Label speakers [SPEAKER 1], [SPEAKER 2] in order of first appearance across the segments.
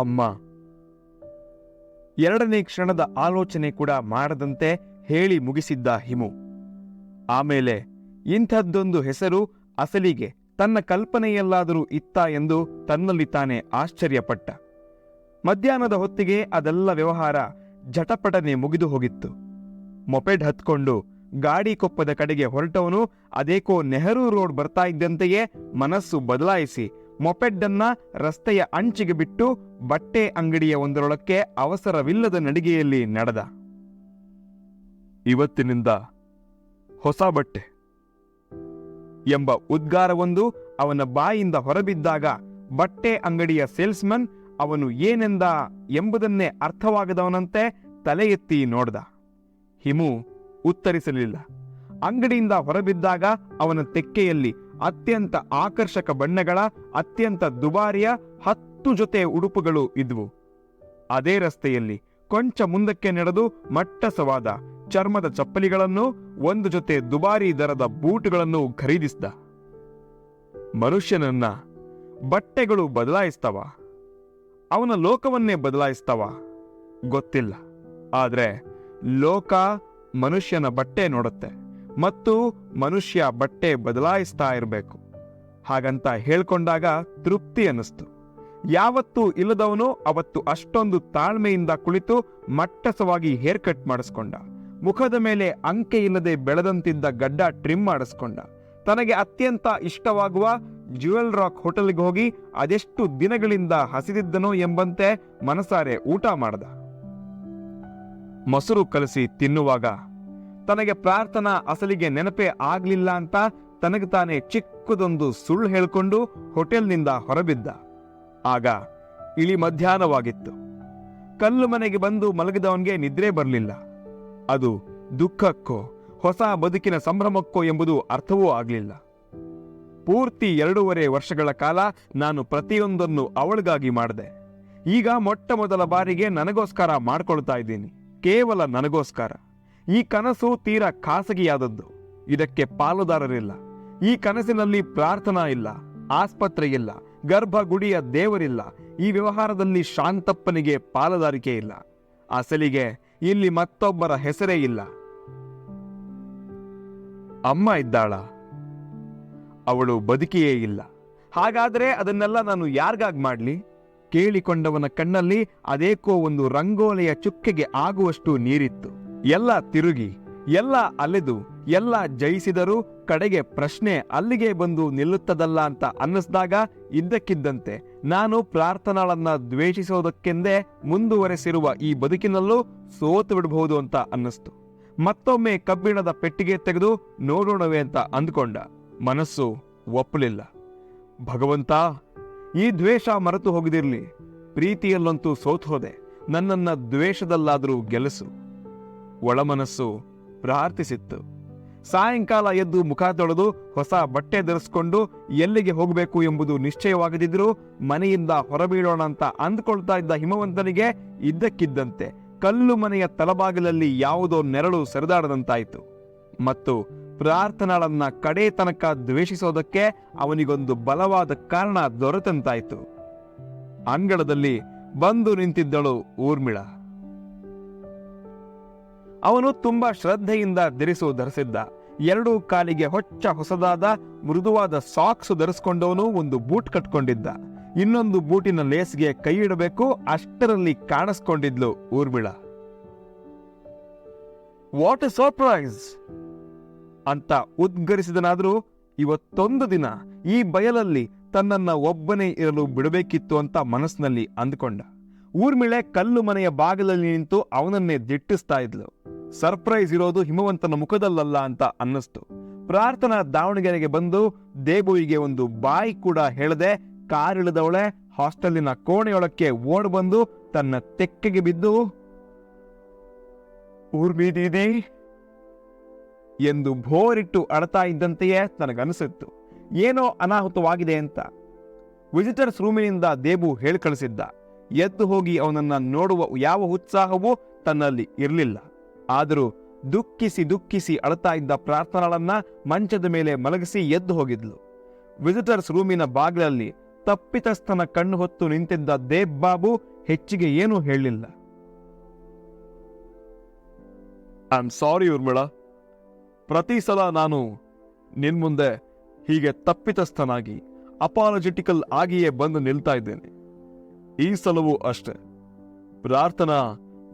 [SPEAKER 1] ಅಮ್ಮ. ಎರಡನೇ ಕ್ಷಣದ ಆಲೋಚನೆ ಕೂಡ ಮಾಡದಂತೆ ಹೇಳಿ ಮುಗಿಸಿದ್ದ ಹಿಮು. ಆಮೇಲೆ ಇಂಥದ್ದೊಂದು ಹೆಸರು ಅಸಲಿಗೆ ತನ್ನ ಕಲ್ಪನೆಯಲ್ಲಾದರೂ ಇತ್ತ ಎಂದು ತನ್ನಲ್ಲಿ ತಾನೇ ಆಶ್ಚರ್ಯಪಟ್ಟ. ಮಧ್ಯಾಹ್ನದ ಹೊತ್ತಿಗೆ ಅದೆಲ್ಲ ವ್ಯವಹಾರ ಜಟಪಟನೆ ಮುಗಿದು ಹೋಗಿತ್ತು. ಮೊಪೆಡ್ ಹತ್ಕೊಂಡು ಗಾಡಿ ಕೊಪ್ಪದ ಕಡೆಗೆ ಹೊರಟವನು ಅದೇಕೋ ನೆಹರು ರೋಡ್ ಬರ್ತಾ ಇದ್ದಂತೆಯೇ ಮನಸ್ಸು ಬದಲಾಯಿಸಿ ಮೊಪೆಡ್ಡನ್ನ ರಸ್ತೆಯ ಅಂಚಿಗೆ ಬಿಟ್ಟು ಬಟ್ಟೆ ಅಂಗಡಿಯ ಒಂದರೊಳಕ್ಕೆ ಅವಸರವಿಲ್ಲದ ನಡಿಗೆಯಲ್ಲಿ ನಡೆದ. ಇವತ್ತಿನಿಂದ ಹೊಸ ಬಟ್ಟೆ ಎಂಬ ಉದ್ಗಾರವೊಂದು ಅವನ ಬಾಯಿಂದ ಹೊರಬಿದ್ದಾಗ ಬಟ್ಟೆ ಅಂಗಡಿಯ ಸೇಲ್ಸ್ಮನ್ ಅವನು ಏನೆಂದ ಎಂಬುದನ್ನೇ ಅರ್ಥವಾಗದವನಂತೆ ತಲೆ ಎತ್ತಿ ನೋಡ್ದ. ಹಿಮು ಉತ್ತರಿಸಲಿಲ್ಲ. ಅಂಗಡಿಯಿಂದ ಹೊರಬಿದ್ದಾಗ ಅವನ ತೆಕ್ಕೆಯಲ್ಲಿ ಅತ್ಯಂತ ಆಕರ್ಷಕ ಬಣ್ಣಗಳ, ಅತ್ಯಂತ ದುಬಾರಿಯ ಹತ್ತು ಜೊತೆ ಉಡುಪುಗಳು ಇದ್ವು. ಅದೇ ರಸ್ತೆಯಲ್ಲಿ ಕೊಂಚ ಮುಂದಕ್ಕೆ ನಡೆದು ಮಟ್ಟಸವಾದ ಚರ್ಮದ ಚಪ್ಪಲಿಗಳನ್ನು, ಒಂದು ಜೊತೆ ದುಬಾರಿ ದರದ ಬೂಟುಗಳನ್ನು ಖರೀದಿಸಿದ. ಮನುಷ್ಯನನ್ನ ಬಟ್ಟೆಗಳು ಬದಲಾಯಿಸ್ತವ. ಅವನ ಲೋಕವನ್ನೇ ಬದಲಾಯಿಸ್ತವ. ಗೊತ್ತಿಲ್ಲ. ಆದರೆ ಲೋಕ ಮನುಷ್ಯನ ಬಟ್ಟೆ ನೋಡುತ್ತೆ. ಮತ್ತು ಮನುಷ್ಯ ಬಟ್ಟೆ ಬದಲಾಯಿಸ್ತಾ ಇರಬೇಕು. ಹಾಗಂತ ಹೇಳ್ಕೊಂಡಾಗ ತೃಪ್ತಿ ಅನ್ನಿಸ್ತು. ಯಾವತ್ತೂ ಇಲ್ಲದವನು ಅವತ್ತು ಅಷ್ಟೊಂದು ತಾಳ್ಮೆಯಿಂದ ಕುಳಿತು ಮಟ್ಟಸವಾಗಿ ಹೇರ್ ಕಟ್ ಮಾಡಿಸ್ಕೊಂಡ. ಮುಖದ ಮೇಲೆ ಅಂಕೆ ಇಲ್ಲದೆ ಬೆಳೆದಂತಿದ್ದ ಗಡ್ಡ ಟ್ರಿಮ್ ಮಾಡಿಸ್ಕೊಂಡ. ತನಗೆ ಅತ್ಯಂತ ಇಷ್ಟವಾಗುವ ಜ್ಯುವೆಲ್ ರಾಕ್ ಹೋಟೆಲ್ಗೆ ಹೋಗಿ ಅದೆಷ್ಟು ದಿನಗಳಿಂದ ಹಸಿದಿದ್ದನೋ ಎಂಬಂತೆ ಮನಸಾರೆ ಊಟ ಮಾಡ್ದ. ಮೊಸರು ಕಲಸಿ ತಿನ್ನುವಾಗ ತನಗೆ ಪ್ರಾರ್ಥನಾ ಅಸಲಿಗೆ ನೆನಪೇ ಆಗ್ಲಿಲ್ಲ ಅಂತ ತನಗೆ ತಾನೇ ಚಿಕ್ಕದೊಂದು ಸುಳ್ಳು ಹೇಳ್ಕೊಂಡು ಹೋಟೆಲ್ನಿಂದ ಹೊರಬಿದ್ದ. ಆಗ ಇಳಿ ಮಧ್ಯಾಹ್ನವಾಗಿತ್ತು. ಕಲ್ಲು ಮನೆಗೆ ಬಂದು ಮಲಗಿದವನಿಗೆ ನಿದ್ರೆ ಬರಲಿಲ್ಲ. ಅದು ದುಃಖಕ್ಕೋ, ಹೊಸ ಬದುಕಿನ ಸಂಭ್ರಮಕ್ಕೋ ಎಂಬುದು ಅರ್ಥವೂ ಆಗಲಿಲ್ಲ. ಪೂರ್ತಿ ಎರಡೂವರೆ ವರ್ಷಗಳ ಕಾಲ ನಾನು ಪ್ರತಿಯೊಂದನ್ನು ಅವಳಿಗಾಗಿ ಮಾಡಿದೆ. ಈಗ ಮೊಟ್ಟ ಮೊದಲ ಬಾರಿಗೆ ನನಗೋಸ್ಕರ ಮಾಡ್ಕೊಳ್ತಾ ಇದ್ದೀನಿ. ಕೇವಲ ನನಗೋಸ್ಕರ. ಈ ಕನಸು ತೀರ ಖಾಸಗಿಯಾದದ್ದು. ಇದಕ್ಕೆ ಪಾಲುದಾರರಿಲ್ಲ. ಈ ಕನಸಿನಲ್ಲಿ ಪ್ರಾರ್ಥನಾ ಇಲ್ಲ, ಆಸ್ಪತ್ರೆ ಇಲ್ಲ, ಗರ್ಭಗುಡಿಯ ದೇವರಿಲ್ಲ, ಈ ವ್ಯವಹಾರದಲ್ಲಿ ಶಾಂತಪ್ಪನಿಗೆ ಪಾಲುದಾರಿಕೆ ಇಲ್ಲ. ಅಸಲಿಗೆ ಇಲ್ಲಿ ಮತ್ತೊಬ್ಬರ ಹೆಸರೇ ಇಲ್ಲ. ಅಮ್ಮ ಇದ್ದಾಳ. ಅವಳು ಬದುಕಿಯೇ ಇಲ್ಲ. ಹಾಗಾದರೆ ಅದನ್ನೆಲ್ಲ ನಾನು ಯಾರಿಗಾಗಿ ಮಾಡ್ಲಿ? ಕೇಳಿಕೊಂಡವನ ಕಣ್ಣಲ್ಲಿ ಅದೇಕೋ ಒಂದು ರಂಗೋಲೆಯ ಚುಕ್ಕೆಗೆ ಆಗುವಷ್ಟು ನೀರಿತ್ತು. ಎಲ್ಲ ತಿರುಗಿ, ಎಲ್ಲ ಅಲೆದು, ಎಲ್ಲ ಜಯಿಸಿದರೂ ಕಡೆಗೆ ಪ್ರಶ್ನೆ ಅಲ್ಲಿಗೆ ಬಂದು ನಿಲ್ಲುತ್ತದಲ್ಲ ಅಂತ ಅನ್ನಿಸ್ದಾಗ ಇದ್ದಕ್ಕಿದ್ದಂತೆ ನಾನು ಪ್ರಾರ್ಥನಾಳನ್ನ ದ್ವೇಷಿಸೋದಕ್ಕೆಂದೇ ಮುಂದುವರೆಸಿರುವ ಈ ಬದುಕಿನಲ್ಲೂ ಸೋತು ಬಿಡಬಹುದು ಅಂತ ಅನ್ನಿಸ್ತು. ಮತ್ತೊಮ್ಮೆ ಕಬ್ಬಿಣದ ಪೆಟ್ಟಿಗೆ ತೆಗೆದು ನೋಡೋಣವೇ ಅಂತ ಅಂದ್ಕೊಂಡ. ಮನಸ್ಸು ಒಪ್ಪಲಿಲ್ಲ. ಭಗವಂತ, ಈ ದ್ವೇಷ ಮರೆತು ಹೋಗದಿರ್ಲಿ. ಪ್ರೀತಿಯಲ್ಲಂತೂ ಸೋತು ಹೋದೆ ನನ್ನನ್ನ ದ್ವೇಷದಲ್ಲಾದರೂ ಗೆಲ್ಲಿಸು. ಒಳಮನಸ್ಸು ಪ್ರಾರ್ಥಿಸಿತ್ತು. ಸಾಯಂಕಾಲ ಎದ್ದು ಮುಖ ತೊಳೆದು ಹೊಸ ಬಟ್ಟೆ ಧರಿಸ್ಕೊಂಡು ಎಲ್ಲಿಗೆ ಹೋಗಬೇಕು ಎಂಬುದು ನಿಶ್ಚಯವಾಗದಿದ್ದರೂ ಮನೆಯಿಂದ ಹೊರಬೀಳೋಣ ಅಂತ ಅಂದ್ಕೊಳ್ತಾ ಇದ್ದ ಹಿಮವಂತನಿಗೆ ಇದ್ದಕ್ಕಿದ್ದಂತೆ ಕಲ್ಲು ಮನೆಯ ತಲಬಾಗಿಲಲ್ಲಿ ಯಾವುದೋ ನೆರಳು ಸರಿದಾಡದಂತಾಯಿತು. ಮತ್ತು ಪ್ರಾರ್ಥನಾಳನ್ನ ಕಡೆ ತನಕ ದ್ವೇಷಿಸೋದಕ್ಕೆ ಅವನಿಗೊಂದು ಬಲವಾದ ಕಾರಣ ದೊರೆತಂತಾಯಿತು. ಅಂಗಳದಲ್ಲಿ ಬಂದು ನಿಂತಿದ್ದಳು ಊರ್ಮಿಳ. ಅವನು ತುಂಬಾ ಶ್ರದ್ಧೆಯಿಂದ ಧರಿಸು ಧರಿಸಿದ್ದ. ಎರಡೂ ಕಾಲಿಗೆ ಹೊಚ್ಚ ಹೊಸದಾದ, ಮೃದುವಾದ ಸಾಕ್ಸ್ ಧರಿಸ್ಕೊಂಡವನು ಒಂದು ಬೂಟ್ ಕಟ್ಕೊಂಡಿದ್ದ. ಇನ್ನೊಂದು ಬೂಟಿನ ಲೇಸ್ಗೆ ಕೈ ಇಡಬೇಕು, ಅಷ್ಟರಲ್ಲಿ ಕಾಣಿಸ್ಕೊಂಡಿದ್ಲು ಊರ್ಮಿಳ. ವಾಟ್ ಸರ್ಪ್ರೈಸ್ ಅಂತ ಉದ್ಗರಿಸಿದನಾದ್ರೂ, ಇವತ್ತೊಂದು ದಿನ ಈ ಬಯಲಲ್ಲಿ ತನ್ನನ್ನ ಒಬ್ಬನೇ ಇರಲು ಬಿಡಬೇಕಿತ್ತು ಅಂತ ಮನಸ್ಸಿನಲ್ಲಿ ಅಂದ್ಕೊಂಡ. ಊರ್ಮಿಳೆ ಕಲ್ಲು ಮನೆಯ ಬಾಗಿಲಲ್ಲಿ ನಿಂತು ಅವನನ್ನೇ ದಿಟ್ಟಿಸ್ತಾ ಇದ್ಲು. ಸರ್ಪ್ರೈಸ್ ಇರೋದು ಹಿಮವಂತನ ಮುಖದಲ್ಲಲ್ಲ ಅಂತ ಅನ್ನಿಸ್ತು. ಪ್ರಾರ್ಥನಾ ದಾವಣಗೆರೆಗೆ ಬಂದು ದೇಬುವಿಗೆ ಒಂದು ಬಾಯಿ ಕೂಡ ಹೇಳದೆ ಕಾರಿಳಿದವಳೆ ಹಾಸ್ಟೆಲ್ಲಿನ ಕೋಣೆಯೊಳಕ್ಕೆ ಓಡ್ ಬಂದು ತನ್ನ ತೆಕ್ಕೆಗೆ ಬಿದ್ದು ಊರ್ಮಿ ದೀದಿ ಎಂದು ಭೋರಿಟ್ಟು ಅಳತಾ ಇದ್ದಂತೆಯೇ ನನಗನಿಸಿತ್ತು. ಏನೋ ಅನಾಹುತವಾಗಿದೆ ಅಂತ. ವಿಸಿಟರ್ಸ್ ರೂಮಿನಿಂದ ದೇಬು ಹೇಳಿ ಕಳಿಸಿದ್ದ ಎದ್ದು ಹೋಗಿ ಅವನನ್ನ ನೋಡುವ ಯಾವ ಉತ್ಸಾಹವೂ ತನ್ನಲ್ಲಿ ಇರಲಿಲ್ಲ. ಆದರೂ ದುಃಖಿಸಿ ದುಃಖಿಸಿ ಅಳತಾ ಇದ್ದ ಪ್ರಾರ್ಥನಾಳನ್ನ ಮಂಚದ ಮೇಲೆ ಮಲಗಿಸಿ ಎದ್ದು ಹೋಗಿದ್ಲು. ವಿಸಿಟರ್ಸ್ ರೂಮಿನ ಬಾಗಿಲಲ್ಲಿ ತಪ್ಪಿತಸ್ಥನ ಕಣ್ಣು ಹೊತ್ತು ನಿಂತಿದ್ದ ದೇಬ್ ಬಾಬು ಹೆಚ್ಚಿಗೆ ಏನೂ ಹೇಳಲಿಲ್ಲ. ಐ ಆಮ್ ಸಾರಿ ಉರ್ಮಿಳ ಪ್ರತಿ ಸಲ ನಾನು ನಿನ್ ಮುಂದೆ ಹೀಗೆ ತಪ್ಪಿತಸ್ಥನಾಗಿ ಅಪಾಲಜಿಟಿಕಲ್ ಆಗಿಯೇ ಬಂದು ನಿಲ್ತಾ ಇದ್ದೇನೆ. ಈ ಸಲವೂ ಅಷ್ಟೆ. ಪ್ರಾರ್ಥನಾ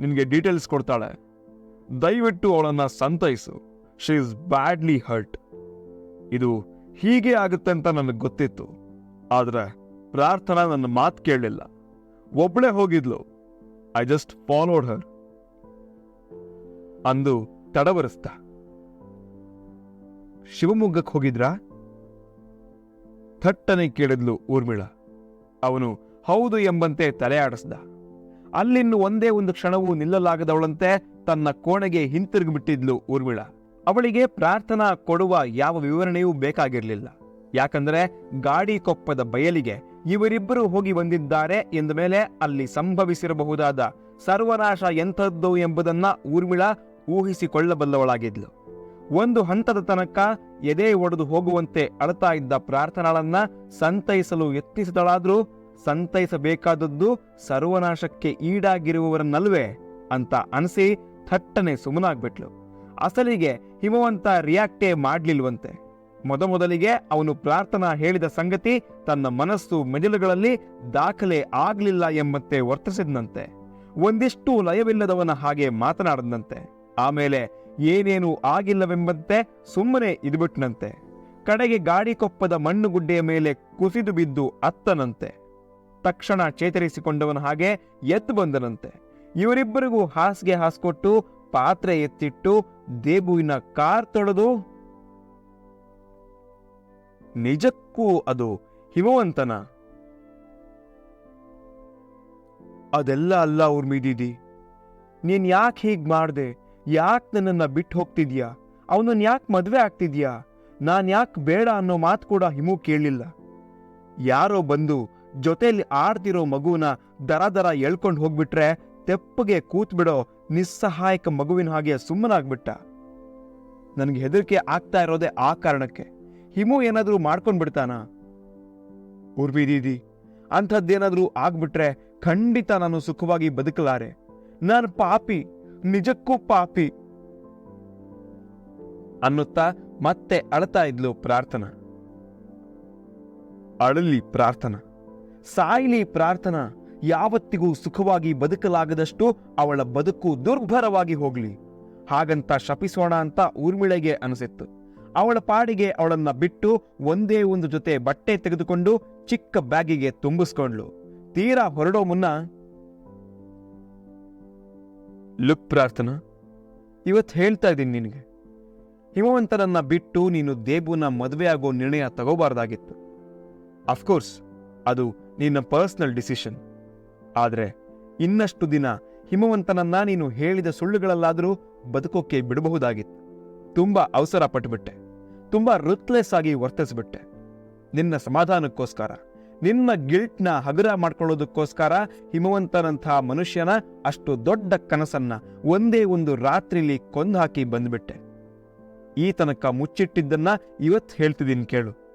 [SPEAKER 1] ನಿನಗೆ ಡೀಟೇಲ್ಸ್ ಕೊಡ್ತಾಳೆ. ದಯವಿಟ್ಟು ಅವಳನ್ನ ಸಂತೈಸು. ಶಿ ಇಸ್ ಬ್ಯಾಡ್ಲಿ ಹರ್ಟ್ ಇದು ಹೀಗೆ ಆಗುತ್ತೆ ಅಂತ ನನಗೆ ಗೊತ್ತಿತ್ತು. ಆದ್ರೆ ಪ್ರಾರ್ಥನಾ ನನ್ನ ಮಾತು ಕೇಳಲಿಲ್ಲ ಒಬ್ಳೆ ಹೋಗಿದ್ಲು. ಐ ಜಸ್ಟ್ ಫಾಲೋಡ್ ಹರ್ ಅಂದು ತಡವರಿಸ್ತ ಶಿವಮೊಗ್ಗಕ್ಕೆ ಹೋಗಿದ್ರಾ? ಥಟ್ಟನೆ ಕೇಳಿದ್ಲು ಊರ್ಮಿಳ. ಅವನು, ಹೌದು ಎಂಬಂತೆ ತಲೆ ಆಡಿಸ್ದ. ಅಲ್ಲಿನ್ನು ಒಂದೇ ಒಂದು ಕ್ಷಣವೂ ನಿಲ್ಲಲಾಗದವಳಂತೆ ತನ್ನ ಕೋಣೆಗೆ ಹಿಂತಿರುಗಿಬಿಟ್ಟಿದ್ಲು ಊರ್ಮಿಳ ಅವಳಿಗೆ ಪ್ರಾರ್ಥನಾ ಕೊಡುವ ಯಾವ ವಿವರಣೆಯೂ ಬೇಕಾಗಿರಲಿಲ್ಲ. ಯಾಕಂದ್ರೆ ಗಾಡಿ ಕೊಪ್ಪದ ಬಯಲಿಗೆ ಇವರಿಬ್ಬರು ಹೋಗಿ ಬಂದಿದ್ದಾರೆ ಎಂದ ಮೇಲೆ ಅಲ್ಲಿ ಸಂಭವಿಸಿರಬಹುದಾದ ಸರ್ವನಾಶ ಎಂಥದ್ದು ಎಂಬುದನ್ನ ಊರ್ಮಿಳ ಊಹಿಸಿಕೊಳ್ಳಬಲ್ಲವಳಾಗಿದ್ಲು. ಒಂದು ಹಂತದ ತನಕ ಎದೆ ಒಡೆದು ಹೋಗುವಂತೆ ಅಳತಾ ಇದ್ದ ಪ್ರಾರ್ಥನಾಳನ್ನ ಸಂತೈಸಲು ಯತ್ನಿಸಿದಳಾದ್ರೂ ಸಂತೈಸಬೇಕಾದದ್ದು ಸರ್ವನಾಶಕ್ಕೆ ಈಡಾಗಿರುವವರನ್ನಲ್ವೇ ಅಂತ ಅನಿಸಿ ಥಟ್ಟನೆ ಸುಮ್ಮನಾಗ್ಬಿಟ್ಲು. ಅಸಲಿಗೆ ಹಿಮವಂತ ರಿಯಾಕ್ಟೇ ಮಾಡ್ಲಿಲ್ವಂತೆ. ಮೊದಮೊದಲಿಗೆ ಅವನು ಪ್ರಾರ್ಥನಾ ಹೇಳಿದ ಸಂಗತಿ ತನ್ನ ಮನಸ್ಸು ಮೆದುಳುಗಳಲ್ಲಿ ದಾಖಲೆ ಆಗ್ಲಿಲ್ಲ ಎಂಬಂತೆ ವರ್ತಿಸಿದ್ನಂತೆ. ಒಂದಿಷ್ಟು ಲಯವಿಲ್ಲದವನ ಹಾಗೆ ಮಾತನಾಡದಂತೆ ಆಮೇಲೆ ಏನೇನು ಆಗಿಲ್ಲವೆಂಬಂತೆ ಸುಮ್ಮನೆ ಇದ್ಬಿಟ್ನಂತೆ. ಕಡೆಗೆ ಗಾಡಿ ಕೊಪ್ಪದ ಮಣ್ಣುಗುಡ್ಡೆಯ ಮೇಲೆ ಕುಸಿದು ಬಿದ್ದು ಅತ್ತನಂತೆ. ತಕ್ಷಣ ಚೇತರಿಸಿಕೊಂಡವನ ಹಾಗೆ ಎದ್ದು ಬಂದನಂತೆ. ಇವರಿಬ್ಬರಿಗೂ ಹಾಸಿಗೆ ಹಾಸ್ಕೊಟ್ಟು ಪಾತ್ರೆ ಎತ್ತಿಟ್ಟು ದೇಬುವಿನ ಕಾರ್ ತೊಳೆದು, ನಿಜಕ್ಕೂ ಅದು ಹಿಮವಂತನ. ಅದೆಲ್ಲ ಅಲ್ಲ ಉರ್ಮಿದೀದಿ ನೀನ್ ಯಾಕೆ ಹೀಗ್ ಮಾಡ್ದೆ? ಯಾಕೆ ನನ್ನನ್ನ ಬಿಟ್ಟು ಹೋಗ್ತಿದ್ಯಾ? ಅವನನ್ನ ಯಾಕೆ ಮದ್ವೆ ಆಗ್ತಿದ್ಯಾ? ನಾನು ಯಾಕೆ ಬೇಡ ಅನ್ನೋ ಮಾತು ಕೂಡ ಹಿಮು ಕೇಳಲಿಲ್ಲ ಯಾರೋ ಬಂದು ಜೊತೆಯಲ್ಲಿ ಆಡ್ತಿರೋ ಮಗುವನ್ನ ದರ ದರ ಎಳ್ಕೊಂಡು ಹೋಗ್ಬಿಟ್ರೆ ತೆಪ್ಪಗೆ ಕೂತ್ಬಿಡೋ ನಿಸ್ಸಹಾಯಕ ಮಗುವಿನ ಹಾಗೆ ಸುಮ್ಮನಾಗ್ಬಿಟ್ಟ. ನನಗೆ ಹೆದರಿಕೆ ಆಗ್ತಾ ಇರೋದೇ ಆ ಕಾರಣಕ್ಕೆ. ಹಿಮು ಏನಾದ್ರೂ ಮಾಡ್ಕೊಂಡ್ ಬಿಡ್ತಾನ? ಉರ್ವಿ ದೀದಿ, ಅಂಥದ್ದೇನಾದ್ರೂ ಆಗ್ಬಿಟ್ರೆ ಖಂಡಿತ ನಾನು ಸುಖವಾಗಿ ಬದುಕಲಾರೆ. ನಾನು ಪಾಪಿ, ನಿಜಕ್ಕೂ ಪಾಪಿ. ಅನ್ನುತ್ತಾ ಮತ್ತೆ ಅಳ್ತಾ ಇದ್ಲು ಪ್ರಾರ್ಥನಾ. ಅಳಲಿ ಪ್ರಾರ್ಥನಾ. ಸಾಯ್ಲಿ ಪ್ರಾರ್ಥನಾ. ಯಾವತ್ತಿಗೂ ಸುಖವಾಗಿ ಬದುಕಲಾಗದಷ್ಟು ಅವಳ ಬದುಕು ದುರ್ಭರವಾಗಿ ಹೋಗ್ಲಿ. ಹಾಗಂತ ಶಪಿಸೋಣ ಅಂತ ಊರ್ಮಿಳೆಗೆ ಅನಿಸಿತ್ತು. ಅವಳ ಪಾಡಿಗೆ ಅವಳನ್ನ ಬಿಟ್ಟು ಒಂದೇ ಒಂದು ಜೊತೆ ಬಟ್ಟೆ ತೆಗೆದುಕೊಂಡು ಚಿಕ್ಕ ಬ್ಯಾಗಿಗೆ ತುಂಬಿಸ್ಕೊಂಡ್ಲು ತೀರಾ ಹೊರಡೋ ಮುನ್ನ, ಲುಕ್ ಪ್ರಾರ್ಥನಾ ಇವತ್ತು ಹೇಳ್ತಾ ಇದ್ದೀನಿ ನಿನಗೆ. ಹಿಮವಂತನನ್ನ ಬಿಟ್ಟು ನೀನು ದೇಬುನ ಮದುವೆ ಆಗೋ ನಿರ್ಣಯ ತಗೋಬಾರ್ದಾಗಿತ್ತು. ಅಫ್ಕೋರ್ಸ್ ಅದು ನಿನ್ನ ಪರ್ಸನಲ್ ಡಿಸಿಷನ್ ಆದರೆ ಇನ್ನಷ್ಟು ದಿನ ಹಿಮವಂತನನ್ನ ನೀನು ಹೇಳಿದ ಸುಳ್ಳುಗಳಲ್ಲಾದರೂ ಬದುಕೋಕೆ ಬಿಡಬಹುದಾಗಿತ್ತು. ತುಂಬಾ ಅವಸರ ಪಟ್ಟುಬಿಟ್ಟೆ ತುಂಬಾ ರುತ್ಲೆಸ್ ಆಗಿ ವರ್ತಿಸ್ಬಿಟ್ಟೆ. ನಿನ್ನ ಸಮಾಧಾನಕ್ಕೋಸ್ಕರ, ನಿನ್ನ ಗಿಲ್ಟ್ನ ಹಗುರ ಮಾಡ್ಕೊಳ್ಳೋದಕ್ಕೋಸ್ಕರ ಹಿಮವಂತನಂಥ ಮನುಷ್ಯನ ಅಷ್ಟು ದೊಡ್ಡ ಕನಸನ್ನ ಒಂದೇ ಒಂದು ರಾತ್ರಿಲಿ ಕೊಂದು ಬಂದ್ಬಿಟ್ಟೆ. ಈ ತನಕ ಮುಚ್ಚಿಟ್ಟಿದ್ದನ್ನ ಇವತ್ತು ಹೇಳ್ತಿದ್ದೀನಿ ಕೇಳು.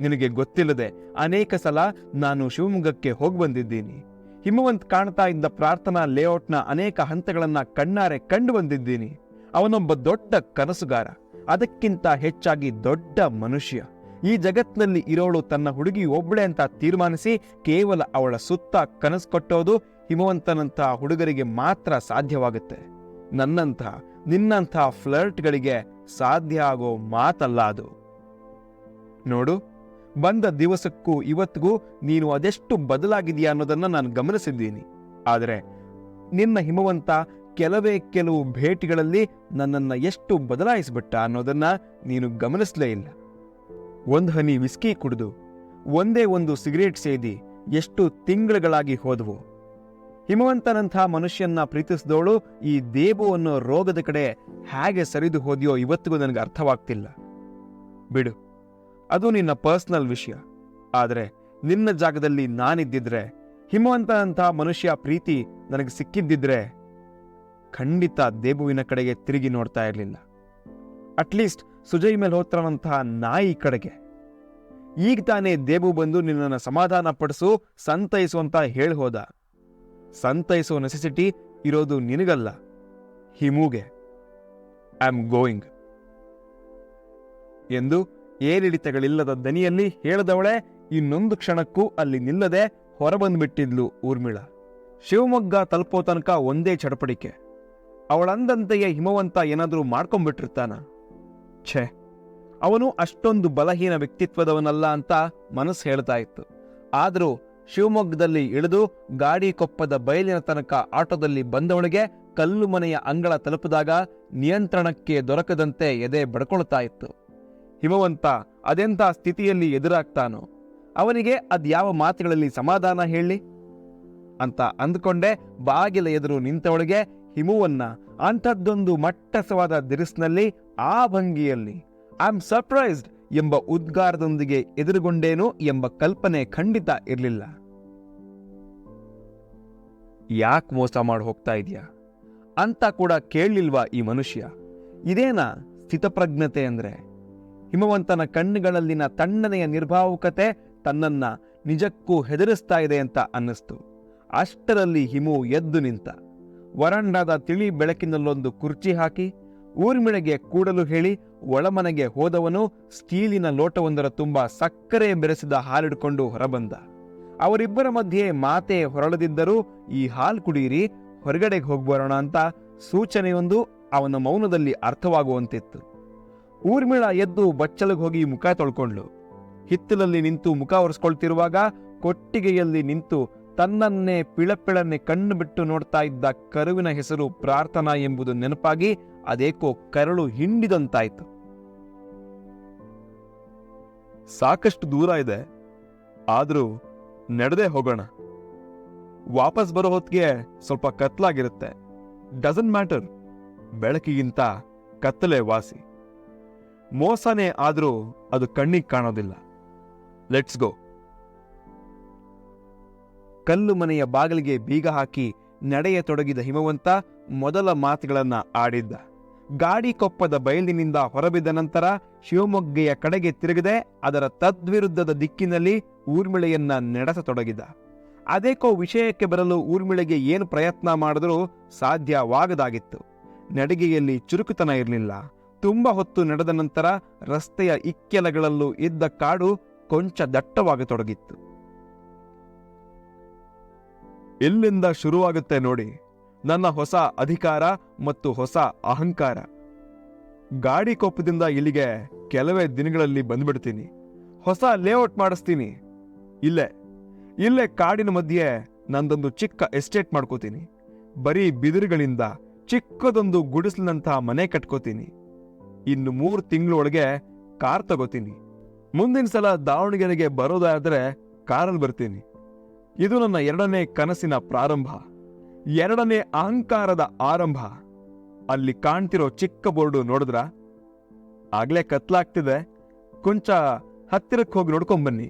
[SPEAKER 1] ನಿನಗೆ ಗೊತ್ತಿಲ್ಲದೆ ಅನೇಕ ಸಲ ನಾನು ಶಿವಮೊಗ್ಗಕ್ಕೆ ಹೋಗಿ ಬಂದಿದ್ದೀನಿ ಹಿಮವಂತ್ ಕಾಣ್ತಾ ಇದ್ದ ಪ್ರಾರ್ಥನಾ ಲೇಔಟ್ನ ಅನೇಕ ಹಂತಗಳನ್ನ ಕಣ್ಣಾರೆ ಕಂಡು ಬಂದಿದ್ದೀನಿ. ಅವನೊಬ್ಬ ದೊಡ್ಡ ಕನಸುಗಾರ, ಅದಕ್ಕಿಂತ ಹೆಚ್ಚಾಗಿ ದೊಡ್ಡ ಮನುಷ್ಯ. ಈ ಜಗತ್ನಲ್ಲಿ ಇರೋಳು ತನ್ನ ಹುಡುಗಿ ಒಬ್ಬಳೆ ಅಂತ ತೀರ್ಮಾನಿಸಿ ಕೇವಲ ಅವಳ ಸುತ್ತ ಕನಸು ಕೊಟ್ಟೋದು ಹಿಮವಂತನಂತಹ ಹುಡುಗರಿಗೆ ಮಾತ್ರ ಸಾಧ್ಯವಾಗುತ್ತೆ. ನನ್ನಂಥ ನಿನ್ನಂತಹ ಫ್ಲರ್ಟ್ಗಳಿಗೆ ಸಾಧ್ಯ ಆಗೋ ಮಾತಲ್ಲ ಅದು. ನೋಡು ಬಂದ ದಿವಸಕ್ಕೂ ಇವತ್ತಿಗೂ ನೀನು ಅದೆಷ್ಟು ಬದಲಾಗಿದೆಯಾ ಅನ್ನೋದನ್ನ ನಾನು ಗಮನಿಸಿದ್ದೀನಿ. ಆದರೆ ನಿನ್ನ ಹಿಮವಂತ ಕೆಲವೇ ಕೆಲವು ಭೇಟಿಗಳಲ್ಲಿ ನನ್ನನ್ನ ಎಷ್ಟು ಬದಲಾಯಿಸಿಬಿಟ್ಟ ಅನ್ನೋದನ್ನ ನೀನು ಗಮನಿಸಲೇ ಇಲ್ಲ. ಒಂದು ಹನಿ ವಿಸ್ಕಿ ಕುಡಿದು, ಒಂದೇ ಒಂದು ಸಿಗರೇಟ್ ಸೇದಿ ಎಷ್ಟು ತಿಂಗಳುಗಳಾಗಿ ಹೋದವು. ಹಿಮವಂತನಂಥ ಮನುಷ್ಯನ್ನ ಪ್ರೀತಿಸಿದವಳು ಈ ದೇಬು ಅನ್ನೋ ರೋಗದ ಕಡೆ ಹೇಗೆ ಸರಿದು ಹೋದೆಯೋ ಇವತ್ತಿಗೂ ನನಗೆ ಅರ್ಥವಾಗ್ತಿಲ್ಲ. ಬಿಡು. ಅದು ನಿನ್ನ ಪರ್ಸನಲ್ ವಿಷಯ. ಆದರೆ ನಿನ್ನ ಜಾಗದಲ್ಲಿ ನಾನಿದ್ದಿದ್ರೆ ಹಿಮವಂತನಂಥ ಮನುಷ್ಯ ಪ್ರೀತಿ ನನಗೆ ಸಿಕ್ಕಿದ್ದಿದ್ರೆ ಖಂಡಿತ ದೇಬುವಿನ ಕಡೆಗೆ ತಿರುಗಿ ನೋಡ್ತಾ ಇರಲಿಲ್ಲ. ಅಟ್ಲೀಸ್ಟ್ ಸುಜಯ್ ಮೆಲ್ಹೋತ್ರನಂತಹ ನಾಯಿ ಕಡೆಗೆ. ಈಗ ತಾನೇ ದೇಬು ಬಂದು ನಿನ್ನನ್ನು ಸಮಾಧಾನ ಪಡಿಸು ಸಂತೈಸು ಅಂತ ಹೇಳಿ ಹೋದ. ಸಂತೈಸೋ ನೆಸೆಸಿಟಿ ಇರೋದು ನಿನಗಲ್ಲ. ಹಿಮೂಗೆ. ಐ ಆಮ್ ಗೋಯಿಂಗ್ ಎಂದು ಏರಿಳಿತಗಳಿಲ್ಲದ ದನಿಯಲ್ಲಿ ಹೇಳದವಳೆ ಇನ್ನೊಂದು ಕ್ಷಣಕ್ಕೂ ಅಲ್ಲಿ ನಿಲ್ಲದೆ ಹೊರಬಂದ್ಬಿಟ್ಟಿದ್ಲು ಊರ್ಮಿಳ. ಶಿವಮೊಗ್ಗ ತಲುಪೋ ತನಕ ಒಂದೇ ಚಡಪಡಿಕೆ. ಅವಳಂದಂತೆಯೇ ಹಿಮವಂತ ಏನಾದರೂ ಮಾಡ್ಕೊಂಡ್ಬಿಟ್ಟಿರ್ತಾನ ಛೇ, ಅವನು ಅಷ್ಟೊಂದು ಬಲಹೀನ ವ್ಯಕ್ತಿತ್ವದವನಲ್ಲ ಅಂತ ಮನಸ್ಸು ಹೇಳ್ತಾ ಇತ್ತು. ಆದರೂ ಶಿವಮೊಗ್ಗದಲ್ಲಿ ಇಳಿದು ಗಾಡಿ ಕೊಪ್ಪದ ಬಯಲಿನ ತನಕ ಆಟೋದಲ್ಲಿ ಬಂದವಳಿಗೆ ಕಲ್ಲು ಮನೆಯ ಅಂಗಳ ತಲುಪಿದಾಗ ನಿಯಂತ್ರಣಕ್ಕೆ ದೊರಕದಂತೆ ಎದೆ ಬಡ್ಕೊಳ್ತಾ ಇತ್ತು. ಹಿಮವಂತ ಅದೆಂಥ ಸ್ಥಿತಿಯಲ್ಲಿ ಎದುರಾಗ್ತಾನೋ? ಅವನಿಗೆ ಅದ್ಯಾವ ಮಾತುಗಳಲ್ಲಿ ಸಮಾಧಾನ ಹೇಳಿ? ಅಂತ ಅಂದ್ಕೊಂಡೆ ಬಾಗಿಲ ಎದುರು ನಿಂತವಳಿಗೆ ಹಿಮುವನ್ನ ಅಂಥದ್ದೊಂದು ಮಟ್ಟಸವಾದ ದಿರಿಸ್ನಲ್ಲಿ ಆ ಭಂಗಿಯಲ್ಲಿ ಐ ಆಮ್ ಸರ್ಪ್ರೈಸ್ಡ್ ಎಂಬ ಉದ್ಗಾರದೊಂದಿಗೆ ಎದುರುಗೊಂಡೇನು ಎಂಬ ಕಲ್ಪನೆ ಖಂಡಿತ ಇರಲಿಲ್ಲ. ಯಾಕೆ ಮೋಸ ಮಾಡಿ ಹೋಗ್ತಾ ಇದೆಯಾ? ಅಂತ ಕೂಡ ಕೇಳಲಿಲ್ವಾ ಈ ಮನುಷ್ಯ? ಇದೇನಾ ಸ್ಥಿತಪ್ರಜ್ಞತೆ ಅಂದ್ರೆ? ಹಿಮವಂತನ ಕಣ್ಣುಗಳಲ್ಲಿನ ತಣ್ಣನೆಯ ನಿರ್ಭಾವುಕತೆ ತನ್ನನ್ನ ನಿಜಕ್ಕೂ ಹೆದರಿಸ್ತಾ ಇದೆ ಅಂತ ಅನ್ನಿಸ್ತು. ಅಷ್ಟರಲ್ಲಿ ಹಿಮು ಎದ್ದು ನಿಂತ. ವರಂಡಾದ ತಿಳಿ ಬೆಳಕಿನಲ್ಲೊಂದು ಕುರ್ಚಿ ಹಾಕಿ, ಊರ್ಮಿಳೆಗೆ ಕೂಡಲು ಹೇಳಿ, ಒಳಮನೆಗೆ ಹೋದವನು ಸ್ಟೀಲಿನ ಲೋಟವೊಂದರ ತುಂಬ ಸಕ್ಕರೆ ಬೆರೆಸಿದ ಹಾಲಿಡ್ಕೊಂಡು ಹೊರಬಂದ. ಅವರಿಬ್ಬರ ಮಧ್ಯೆ ಮಾತೆ ಹೊರಳದಿದ್ದರೂ, ಈ ಹಾಲು ಕುಡಿಯಿರಿ ಹೊರಗಡೆಗೆ ಹೋಗ್ಬರೋಣ ಅಂತ ಸೂಚನೆಯೊಂದು ಅವನ ಮೌನದಲ್ಲಿ ಅರ್ಥವಾಗುವಂತಿತ್ತು. ಊರ್ಮಿಳ ಎದ್ದು ಬಚ್ಚಲಿಗೆ ಹೋಗಿ ಮುಖ ತೊಳ್ಕೊಂಡ್ಳು. ಹಿತ್ತಲಲ್ಲಿ ನಿಂತು ಮುಖ ಒರೆಸ್ಕೊಳ್ತಿರುವಾಗ ಕೊಟ್ಟಿಗೆಯಲ್ಲಿ ನಿಂತು ತನ್ನನ್ನೇ ಪಿಳಪಿಳನ್ನೇ ಕಣ್ಣು ಬಿಟ್ಟು ನೋಡ್ತಾ ಇದ್ದ ಕರುವಿನ ಹೆಸರು ಪ್ರಾರ್ಥನಾ ಎಂಬುದು ನೆನಪಾಗಿ ಅದೇಕೋ ಕರಳು ಹಿಂಡಿದಂತಾಯ್ತು. ಸಾಕಷ್ಟು ದೂರ ಇದೆ, ಆದ್ರೂ ನಡೆದೇ ಹೋಗೋಣ. ವಾಪಸ್ ಬರೋ ಹೊತ್ತಿಗೆ ಸ್ವಲ್ಪ ಕತ್ಲಾಗಿರುತ್ತೆ. ಡಸನ್ ಮ್ಯಾಟರ್ ಬೆಳಕಿಗಿಂತ ಕತ್ತಲೆ ವಾಸಿ. ಮೋಸನೇ ಆದರೂ ಅದು ಕಣ್ಣಿಗೆ ಕಾಣೋದಿಲ್ಲ. ಲೆಟ್ಸ್ ಗೋ ಕಲ್ಲು ಮನೆಯ ಬಾಗಿಲಿಗೆ ಬೀಗ ಹಾಕಿ ನಡೆಯ ತೊಡಗಿದ ಹಿಮವಂತ ಮೊದಲ ಮಾತುಗಳನ್ನ ಆಡಿದ್ದ. ಗಾಡಿ ಕೊಪ್ಪದ ಬಯಲಿನಿಂದ ಹೊರಬಿದ್ದ ನಂತರ ಶಿವಮೊಗ್ಗೆಯ ಕಡೆಗೆ ತಿರುಗದೆ ಅದರ ತದ್ವಿರುದ್ಧದ ದಿಕ್ಕಿನಲ್ಲಿ ಊರ್ಮಿಳೆಯನ್ನ ನಡೆಸತೊಡಗಿದ. ಅದೇಕೋ ವಿಷಯಕ್ಕೆ ಬರಲು ಊರ್ಮಿಳೆಗೆ ಏನು ಪ್ರಯತ್ನ ಮಾಡಿದರೂ ಸಾಧ್ಯವಾಗದಾಗಿತ್ತು. ನಡಿಗೆಯಲ್ಲಿ ಚುರುಕುತನ ಇರಲಿಲ್ಲ. ತುಂಬ ಹೊತ್ತು ನಡೆದ ನಂತರ ರಸ್ತೆಯ ಇಕ್ಕೆಲಗಳಲ್ಲೂ ಇದ್ದ ಕಾಡು ಕೊಂಚ ದಟ್ಟವಾಗತೊಡಗಿತ್ತು. ಇಲ್ಲಿಂದ ಶುರುವಾಗುತ್ತೆ ನೋಡಿ, ನನ್ನ ಹೊಸ ಅಧಿಕಾರ ಮತ್ತು ಹೊಸ ಅಹಂಕಾರ. ಗಾಡಿ ಕೊಪ್ಪದಿಂದ ಇಲ್ಲಿಗೆ ಕೆಲವೇ ದಿನಗಳಲ್ಲಿ ಬಂದ್ಬಿಡ್ತೀನಿ. ಹೊಸ ಲೇಔಟ್ ಮಾಡಿಸ್ತೀನಿ. ಇಲ್ಲೇ ಇಲ್ಲೇ ಕಾಡಿನ ಮಧ್ಯೆ ನಂದೊಂದು ಚಿಕ್ಕ ಎಸ್ಟೇಟ್ ಮಾಡ್ಕೋತೀನಿ. ಬರೀ ಬಿದಿರುಗಳಿಂದ ಚಿಕ್ಕದೊಂದು ಗುಡಿಸಲಿನಂತಹ ಮನೆ ಕಟ್ಕೋತೀನಿ. ಇನ್ನು ಮೂರು ತಿಂಗಳೊಳಗೆ ಕಾರ್ ತಗೋತೀನಿ. ಮುಂದಿನ ಸಲ ದಾವಣಗೆರೆಗೆ ಬರೋದಾದ್ರೆ ಕಾರಲ್ಲಿ ಬರ್ತೀನಿ. ಇದು ನನ್ನ ಎರಡನೇ ಕನಸಿನ ಪ್ರಾರಂಭ. ಎರಡನೇ ಅಹಂಕಾರದ ಆರಂಭ. ಅಲ್ಲಿ ಕಾಣ್ತಿರೋ ಚಿಕ್ಕ ಬೋರ್ಡು ನೋಡಿದ್ರ? ಆಗ್ಲೇ ಕತ್ಲಾಗ್ತಿದೆ. ಕೊಂಚ ಹತ್ತಿರಕ್ಕೆ ಹೋಗಿ ನೋಡ್ಕೊಂಬನ್ನಿ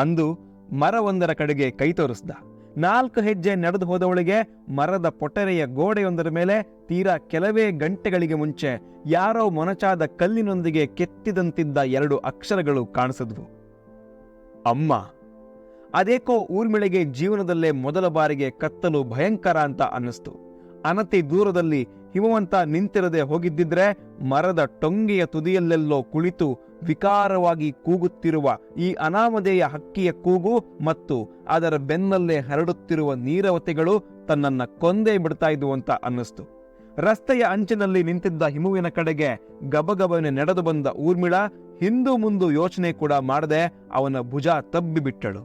[SPEAKER 1] ಅಂದು ಮರವೊಂದರ ಕಡೆಗೆ ಕೈ ತೋರಿಸ್ದ. ನಾಲ್ಕು ಹೆಜ್ಜೆ ನಡೆದು ಹೋದವಳಿಗೆ ಮರದ ಪೊಟರೆಯ ಗೋಡೆಯೊಂದರ ಮೇಲೆ ತೀರಾ ಕೆಲವೇ ಗಂಟೆಗಳಿಗೆ ಮುಂಚೆ ಯಾರೋ ಮೊನಚಾದ ಕಲ್ಲಿನೊಂದಿಗೆ ಕೆತ್ತಿದಂತಿದ್ದ ಎರಡು ಅಕ್ಷರಗಳು ಕಾಣಿಸಿದ್ವು. ಅಮ್ಮ, ಅದೇಕೋ ಊರ್ಮಿಳೆಗೆ ಜೀವನದಲ್ಲೇ ಮೊದಲ ಬಾರಿಗೆ ಕತ್ತಲು ಭಯಂಕರ ಅಂತ ಅನ್ನಿಸ್ತು. ಅನತಿ ದೂರದಲ್ಲಿ ಹಿಮವಂತ ನಿಂತಿರದೆ ಹೋಗಿದ್ದಿದ್ರೆ ಮರದ ಟೊಂಗೆಯ ತುದಿಯಲ್ಲೆಲ್ಲೋ ಕುಳಿತು ವಿಕಾರವಾಗಿ ಕೂಗುತ್ತಿರುವ ಈ ಅನಾಮಧೇಯ ಹಕ್ಕಿಯ ಕೂಗು ಮತ್ತು ಅದರ ಬೆನ್ನಲ್ಲೇ ಹರಡುತ್ತಿರುವ ನೀರವತೆಗಳು ತನ್ನನ್ನ ಕೊಂದೇ ಬಿಡ್ತಾ ಇದ್ವು ಅಂತ ಅನ್ನಿಸ್ತು. ರಸ್ತೆಯ ಅಂಚಿನಲ್ಲಿ ನಿಂತಿದ್ದ ಹಿಮುವಿನ ಕಡೆಗೆ ಗಬಗಬನೆ ನಡೆದು ಬಂದ ಊರ್ಮಿಳ ಹಿಂದು ಮುಂದು ಯೋಚನೆ ಕೂಡ ಮಾಡದೆ ಅವನ ಭುಜ ತಬ್ಬಿಬಿಟ್ಟಳು.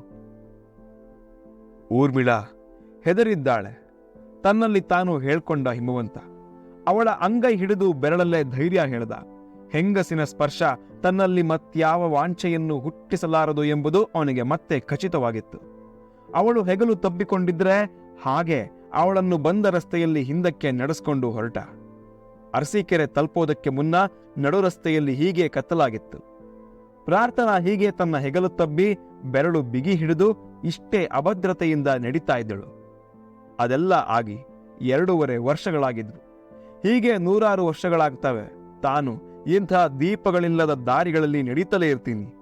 [SPEAKER 1] ಊರ್ಮಿಳ ಹೆದರಿದ್ದಾಳೆ. ತನ್ನಲ್ಲಿ ತಾನು ಹೇಳ್ಕೊಂಡ ಹಿಮವಂತ ಅವಳ ಅಂಗೈ ಹಿಡಿದು ಬೆರಳಲ್ಲೇ ಧೈರ್ಯ ಹೇಳ್ದ. ಹೆಂಗಸಿನ ಸ್ಪರ್ಶ ತನ್ನಲ್ಲಿ ಮತ್ಯಾವ ವಾಂಛೆಯನ್ನು ಹುಟ್ಟಿಸಲಾರದು ಎಂಬುದು ಅವನಿಗೆ ಮತ್ತೆ ಖಚಿತವಾಗಿತ್ತು. ಅವಳು ಹೆಗಲು ತಬ್ಬಿಕೊಂಡಿದ್ರೆ ಹಾಗೆ ಅವಳನ್ನು ಬಂದ ರಸ್ತೆಯಲ್ಲಿ ಹಿಂದಕ್ಕೆ ನಡೆಸ್ಕೊಂಡು ಹೊರಟ. ಅರಸೀಕೆರೆ ತಲುಪೋದಕ್ಕೆ ಮುನ್ನ ನಡು ರಸ್ತೆಯಲ್ಲಿ ಹೀಗೆ ಕತ್ತಲಾಗಿತ್ತು. ಪ್ರಾರ್ಥನಾ ಹೀಗೆ ತನ್ನ ಹೆಗಲು ತಬ್ಬಿ ಬೆರಳು ಬಿಗಿ ಹಿಡಿದು ಇಷ್ಟೇ ಅಭದ್ರತೆಯಿಂದ ನಡೀತಾ ಇದ್ದಳು. ಅದೆಲ್ಲ ಆಗಿ ಎರಡೂವರೆ ವರ್ಷಗಳಾಗಿದ್ವು. ಹೀಗೆ ನೂರಾರು ವರ್ಷಗಳಾಗ್ತವೆ. ತಾನು ಇಂಥ ದೀಪಗಳಿಲ್ಲದ ದಾರಿಗಳಲ್ಲಿ ನಡೀತಲೇ ಇರ್ತೀನಿ.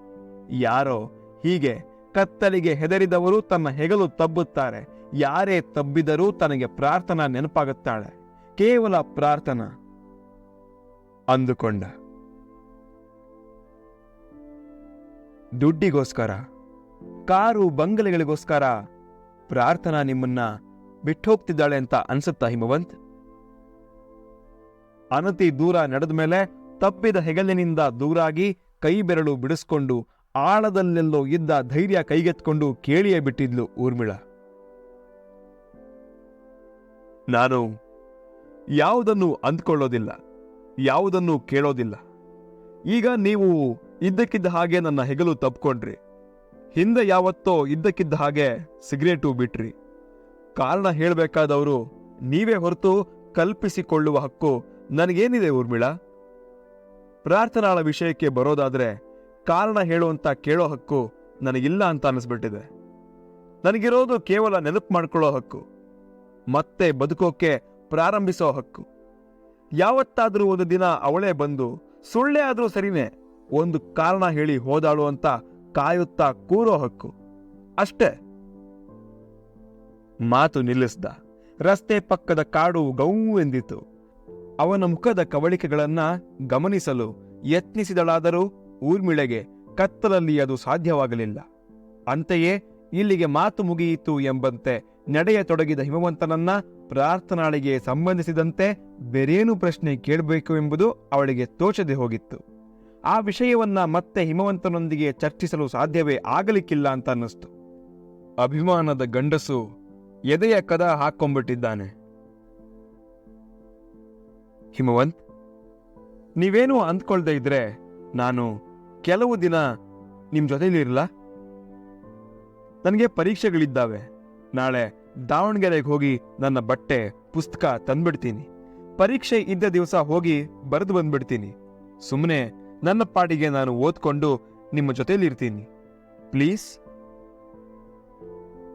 [SPEAKER 1] ಯಾರೋ ಹೀಗೆ ಕತ್ತಲಿಗೆ ಹೆದರಿದವರು ತನ್ನ ಹೆಗಲು ತಬ್ಬುತ್ತಾರೆ. ಯಾರೇ ತಬ್ಬಿದರೂ ತನಗೆ ಪ್ರಾರ್ಥನಾ ನೆನಪಾಗುತ್ತಾಳೆ. ಕೇವಲ ಪ್ರಾರ್ಥನಾ. ಅಂದುಕೊಂಡ. ದುಡ್ಡಿಗೋಸ್ಕರ, ಕಾರು ಬಂಗಲೆಗಳಿಗೋಸ್ಕರ ಪ್ರಾರ್ಥನಾ ನಿಮ್ಮನ್ನ ಬಿಟ್ಟೋಗ್ತಿದ್ದಾಳೆ ಅಂತ ಅನ್ಸುತ್ತಾ ಹಿಮವಂತ್? ಅನತಿ ದೂರ ನಡೆದ ಮೇಲೆ ತಪ್ಪಿದ ಹೆಗಲಿನಿಂದ ದೂರಾಗಿ ಕೈ ಬೆರಳು ಬಿಡಿಸ್ಕೊಂಡು ಆಳದಲ್ಲೆಲ್ಲೋ ಇದ್ದ ಧೈರ್ಯ ಕೈಗೆತ್ಕೊಂಡು ಕೇಳಿಯೇ ಬಿಟ್ಟಿದ್ಲು ಊರ್ಮಿಳ. ನಾನು ಯಾವುದನ್ನು ಅಂದ್ಕೊಳ್ಳೋದಿಲ್ಲ, ಯಾವುದನ್ನು ಕೇಳೋದಿಲ್ಲ. ಈಗ ನೀವು ಇದ್ದಕ್ಕಿದ್ದ ಹಾಗೆ ನನ್ನ ಹೆಗಲು ತಪ್ಕೊಂಡ್ರಿ. ಹಿಂದೆ ಯಾವತ್ತೋ ಇದ್ದಕ್ಕಿದ್ದ ಹಾಗೆ ಸಿಗರೇಟು ಬಿಟ್ರಿ. ಕಾರಣ ಹೇಳಬೇಕಾದವರು ನೀವೇ ಹೊರತು ಕಲ್ಪಿಸಿಕೊಳ್ಳುವ ಹಕ್ಕು ನನಗೇನಿದೆ ಊರ್ಮಿಳ? ಪ್ರಾರ್ಥನಾಳ ವಿಷಯಕ್ಕೆ ಬರೋದಾದ್ರೆ ಕಾರಣ ಹೇಳುವಂತ ಕೇಳೋ ಹಕ್ಕು ನನಗಿಲ್ಲ ಅಂತ ಅನಿಸ್ಬಿಟ್ಟಿದೆ ನನಗಿರೋದು ಕೇವಲ ನೆನಪು ಮಾಡ್ಕೊಳ್ಳೋ ಹಕ್ಕು. ಮತ್ತೆ ಬದುಕೋಕೆ ಪ್ರಾರಂಭಿಸೋ ಹಕ್ಕು. ಯಾವತ್ತಾದ್ರೂ ಒಂದು ದಿನ ಅವಳೇ ಬಂದು ಸುಳ್ಳೆ ಆದ್ರೂ ಸರಿನೇ ಒಂದು ಕಾರಣ ಹೇಳಿ ಹೋದಾಳು ಅಂತ ಕಾಯುತ್ತಾ ಕೂರೋ ಹಕ್ಕು. ಅಷ್ಟೇ. ಮಾತು ನಿಲ್ಲಿಸ್ದ. ರಸ್ತೆ ಪಕ್ಕದ ಕಾಡು ಗೌ ಎಂದಿತು. ಅವನ ಮುಖದ ಕವಳಿಕೆಗಳನ್ನ ಗಮನಿಸಲು ಯತ್ನಿಸಿದಳಾದರೂ ಊರ್ಮಿಳೆಗೆ ಕತ್ತಲಲ್ಲಿ ಅದು ಸಾಧ್ಯವಾಗಲಿಲ್ಲ. ಅಂತೆಯೇ ಇಲ್ಲಿಗೆ ಮಾತು ಮುಗಿಯಿತು ಎಂಬಂತೆ ನಡೆಯತೊಡಗಿದ ಹಿಮವಂತನನ್ನ ಪ್ರಾರ್ಥನಾಳಿಗೆ ಸಂಬಂಧಿಸಿದಂತೆ ಬೇರೇನು ಪ್ರಶ್ನೆ ಕೇಳಬೇಕು ಎಂಬುದು ಅವಳಿಗೆ ತೋಚದೆ ಹೋಗಿತ್ತು. ಆ ವಿಷಯವನ್ನ ಮತ್ತೆ ಹಿಮವಂತನೊಂದಿಗೆ ಚರ್ಚಿಸಲು ಸಾಧ್ಯವೇ ಆಗಲಿಕ್ಕಿಲ್ಲ ಅಂತ ಅನ್ನಿಸ್ತು. ಅಭಿಮಾನದ ಗಂಡಸು ಎದೆಯ ಕದ ಹಾಕೊಂಡ್ಬಿಟ್ಟಿದ್ದಾನೆ ಹಿಮವಂತ್, ನೀವೇನು ಅಂದ್ಕೊಳ್ದೇ ಇದ್ರೆ ನಾನು ಕೆಲವು ದಿನ ನಿಮ್ ಜೊತೆಲಿರಲ್ಲ ನನಗೆ ಪರೀಕ್ಷೆಗಳಿದ್ದಾವೆ. ನಾಳೆ ದಾವಣಗೆರೆಗೆ ಹೋಗಿ ನನ್ನ ಬಟ್ಟೆ, ಪುಸ್ತಕ ತಂದ್ಬಿಡ್ತೀನಿ. ಪರೀಕ್ಷೆ ಇದ್ದ ದಿವಸ ಹೋಗಿ ಬರೆದು ಬಂದ್ಬಿಡ್ತೀನಿ. ಸುಮ್ಮನೆ ನನ್ನ ಪಾಡಿಗೆ ನಾನು ಓದ್ಕೊಂಡು ನಿಮ್ಮ ಜೊತೆಲಿರ್ತೀನಿ ಪ್ಲೀಸ್?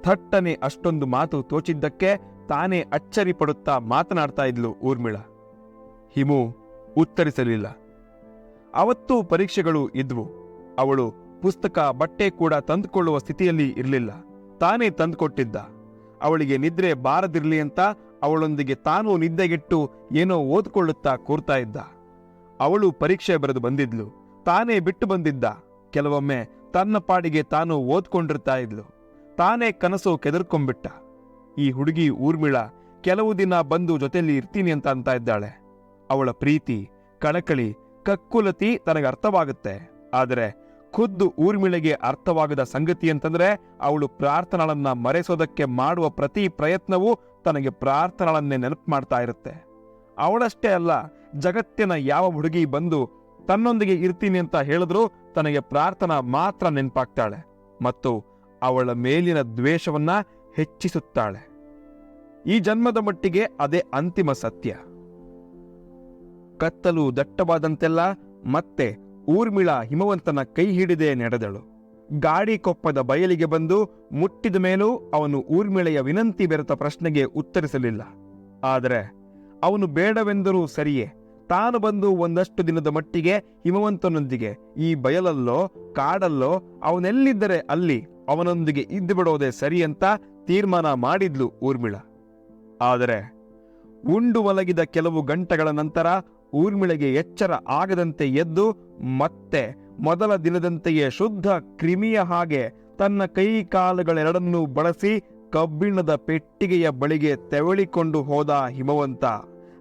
[SPEAKER 1] ಥಟ್ಟನೆ ಅಷ್ಟೊಂದು ಮಾತು ತೋಚಿದ್ದಕ್ಕೆ ತಾನೇ ಅಚ್ಚರಿ ಪಡುತ್ತಾ ಮಾತನಾಡ್ತಾ ಇದ್ಲು ಊರ್ಮಿಳ. ಹಿಮು ಉತ್ತರಿಸಲಿಲ್ಲ. ಅವತ್ತು ಪರೀಕ್ಷೆಗಳು ಇದ್ವು. ಅವಳು ಪುಸ್ತಕ ಬಟ್ಟೆ ಕೂಡ ತಂದುಕೊಳ್ಳುವ ಸ್ಥಿತಿಯಲ್ಲಿ ಇರಲಿಲ್ಲ. ತಾನೇ ತಂದುಕೊಟ್ಟಿದ್ದ. ಅವಳಿಗೆ ನಿದ್ರೆ ಬಾರದಿರಲಿ ಅಂತ ಅವಳೊಂದಿಗೆ ತಾನೂ ನಿದ್ದೆಗೆಟ್ಟು ಏನೋ ಓದ್ಕೊಳ್ಳುತ್ತಾ ಕೂರ್ತಾ ಇದ್ದ. ಅವಳು ಪರೀಕ್ಷೆ ಬರೆದು ಬಂದಿದ್ಲು. ತಾನೇ ಬಿಟ್ಟು ಬಂದಿದ್ದ. ಕೆಲವೊಮ್ಮೆ ತನ್ನ ಪಾಡಿಗೆ ತಾನು ಓದ್ಕೊಂಡಿರ್ತಾ ಇದ್ಲು. ತಾನೇ ಕನಸು ಕೆದರ್ಕೊಂಬಿಟ್ಟ ಈ ಹುಡುಗಿ ಊರ್ಮಿಳ, ಕೆಲವು ದಿನ ಬಂದು ಜೊತೆಯಲ್ಲಿ ಇರ್ತೀನಿ ಅಂತ ಅಂತ ಇದ್ದಾಳೆ. ಅವಳ ಪ್ರೀತಿ ಕಣಕಳಿ ಕಕ್ಕುಲತಿ ತನಗೆ ಅರ್ಥವಾಗುತ್ತೆ. ಆದರೆ ಖುದ್ದು ಊರ್ಮಿಳೆಗೆ ಅರ್ಥವಾಗದ ಸಂಗತಿ ಅಂತಂದ್ರೆ ಅವಳು ಪ್ರಾರ್ಥನಾಳನ್ನ ಮರೆಸೋದಕ್ಕೆ ಮಾಡುವ ಪ್ರತಿ ಪ್ರಯತ್ನವೂ ತನಗೆ ಪ್ರಾರ್ಥನಾಳನ್ನೇ ನೆನಪು ಮಾಡ್ತಾ ಇರುತ್ತೆ. ಅವಳಷ್ಟೇ ಅಲ್ಲ, ಜಗತ್ತಿನ ಯಾವ ಹುಡುಗಿ ಬಂದು ತನ್ನೊಂದಿಗೆ ಇರ್ತೀನಿ ಅಂತ ಹೇಳಿದ್ರೂ ತನಗೆ ಪ್ರಾರ್ಥನಾ ಮಾತ್ರ ನೆನಪಾಗ್ತಾಳೆ ಮತ್ತು ಅವಳ ಮೇಲಿನ ದ್ವೇಷವನ್ನ ಹೆಚ್ಚಿಸುತ್ತಾಳೆ. ಈ ಜನ್ಮದ ಮಟ್ಟಿಗೆ ಅದೇ ಅಂತಿಮ ಸತ್ಯ. ಕತ್ತಲು ದಟ್ಟವಾದಂತೆಲ್ಲ ಮತ್ತೆ ಊರ್ಮಿಳ ಹಿಮವಂತನ ಕೈ ಹಿಡಿದೇ ನಡೆದಳು. ಗಾಡಿ ಕೊಪ್ಪದ ಬಯಲಿಗೆ ಬಂದು ಮುಟ್ಟಿದ ಮೇಲೂ ಅವನು ಊರ್ಮಿಳೆಯ ವಿನಂತಿ ಬೆರೆತ ಪ್ರಶ್ನೆಗೆ ಉತ್ತರಿಸಲಿಲ್ಲ. ಆದರೆ ಅವನು ಬೇಡವೆಂದರೂ ಸರಿಯೇ, ತಾನು ಬಂದು ಒಂದಷ್ಟು ದಿನದ ಮಟ್ಟಿಗೆ ಹಿಮವಂತನೊಂದಿಗೆ, ಈ ಬಯಲಲ್ಲೋ, ಕಾಡಲ್ಲೋ, ಅವನೆಲ್ಲಿದ್ದರೆ ಅಲ್ಲಿ ಅವನೊಂದಿಗೆ ಇದ್ದು ಬಿಡೋದೇ ಸರಿ ಅಂತ ತೀರ್ಮಾನ ಮಾಡಿದ್ಲು ಊರ್ಮಿಳ. ಆದರೆ ಉಂಡು ಮಲಗಿದ ಕೆಲವು ಗಂಟೆಗಳ ನಂತರ ಊರ್ಮಿಳೆಗೆ ಎಚ್ಚರ ಆಗದಂತೆ ಎದ್ದು ಮತ್ತೆ ಮೊದಲ ದಿನದಂತೆಯೇ ಶುದ್ಧ ಕ್ರಿಮಿಯ ಹಾಗೆ ತನ್ನ ಕೈ ಕಾಲುಗಳೆರಡನ್ನೂ ಬಳಸಿ ಕಬ್ಬಿಣದ ಪೆಟ್ಟಿಗೆಯ ಬಳಿಗೆ ತೆವಳಿಕೊಂಡು ಹೋದ ಹಿಮವಂತ.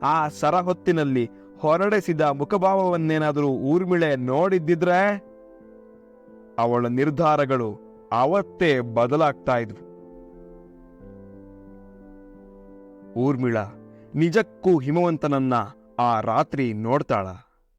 [SPEAKER 1] ಆ ಸರಹೊತ್ತಿನಲ್ಲಿ ಹೊರಡಿಸಿದ ಮುಖಭಾವವನ್ನೇನಾದರೂ ಊರ್ಮಿಳೆ ನೋಡಿದ್ದಿದ್ರೆ? ಅವಳ ನಿರ್ಧಾರಗಳು ಅವತ್ತೇ ಬದಲಾಗ್ತಾ ಇದ್ವು. ಊರ್ಮಿಳ, ನಿಜಕ್ಕೂ ಹಿಮವಂತನನ್ನ ಆ ರಾತ್ರಿ ನೋಡ್ತಾಳ.